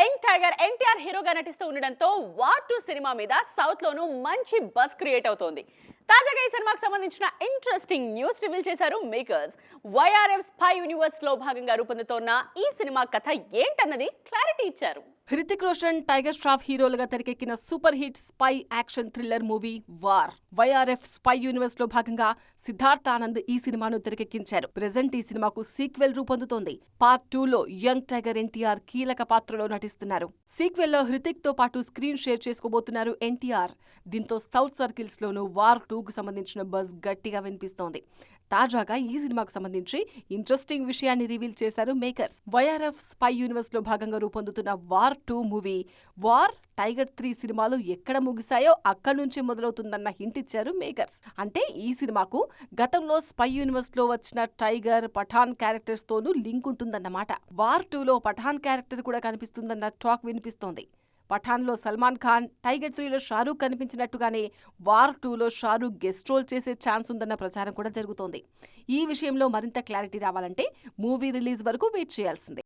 Young tiger NTR హీరోగా నటిస్తూ ఉండడంతో వార్ టూ సినిమా మీద సౌత్ లోనూ మంచి బస్ క్రియేట్ అవుతోంది. తాజాగా ఈ సినిమాకు సంబంధించిన ఇంట్రెస్టింగ్ న్యూస్ రివీల్ చేశారు మేకర్స్. వైఆర్ఎఫ్ స్పై యూనివర్స్లో భాగంగా రూపొందుతోన్న ఈ సినిమా కథ ఏంటన్నది క్లారిటీ ఇచ్చారు. హృతిక్ రోషన్ టైగర్ ష్రాఫ్ హీరోలుగా తెరకెక్కిన super hit spy action thriller movie war. YRF spy యూనివర్స్లో భాగంగా సిద్ధార్థ్ ఆనంద్ ఈ సినిమాను తెరకెక్కించారు. ప్రెజెంట్ ఈ సినిమాకు సీక్వెల్ రూపొందుతోంది. పార్ట్ టూ లో యంగ్ టైగర్ ఎన్టీఆర్ కీలక పాత్రలో నటిస్తున్నారు. సీక్వెల్లో హృతిక్తో పాటు స్క్రీన్ షేర్ చేసుకోబోతున్నారు ఎన్టీఆర్. దీంతో సౌత్ సర్కిల్స్ లోను వార్ టూ కు సంబంధించిన బజ్ గట్టిగా వినిపిస్తోంది. తాజాగా ఈ సినిమాకు సంబంధించి ఇంట్రెస్టింగ్ విషయాన్ని రివీల్ చేశారు మేకర్స్. వైఆర్ఎఫ్ స్పై యూనివర్స్లో భాగంగా రూపొందుతున్న war two movie war Tiger three సినిమాలు ఎక్కడ ముగిశాయో అక్కడి నుంచి మొదలవుతుందన్న హింట్ ఇచ్చారు మేకర్స్. అంటే ఈ సినిమాకు గతంలో స్పై యూనివర్స్లో వచ్చిన టైగర్ పఠాన్ క్యారెక్టర్స్ తోనూ లింక్ ఉంటుందన్నమాట. వార్ టూలో పఠాన్ క్యారెక్టర్ కూడా కనిపిస్తుందన్న టాక్ వినిపిస్తోంది. పఠాన్లో సల్మాన్ ఖాన్ టైగర్ త్రీలో షారూక్ కనిపించినట్టుగానే వార్ టూలో షారూక్ గెస్ట్ రోల్ చేసే ఛాన్స్ ఉందన్న ప్రచారం కూడా జరుగుతోంది. ఈ విషయంలో మరింత క్లారిటీ రావాలంటే మూవీ రిలీజ్ వరకు వెయిట్ చేయాల్సిందే.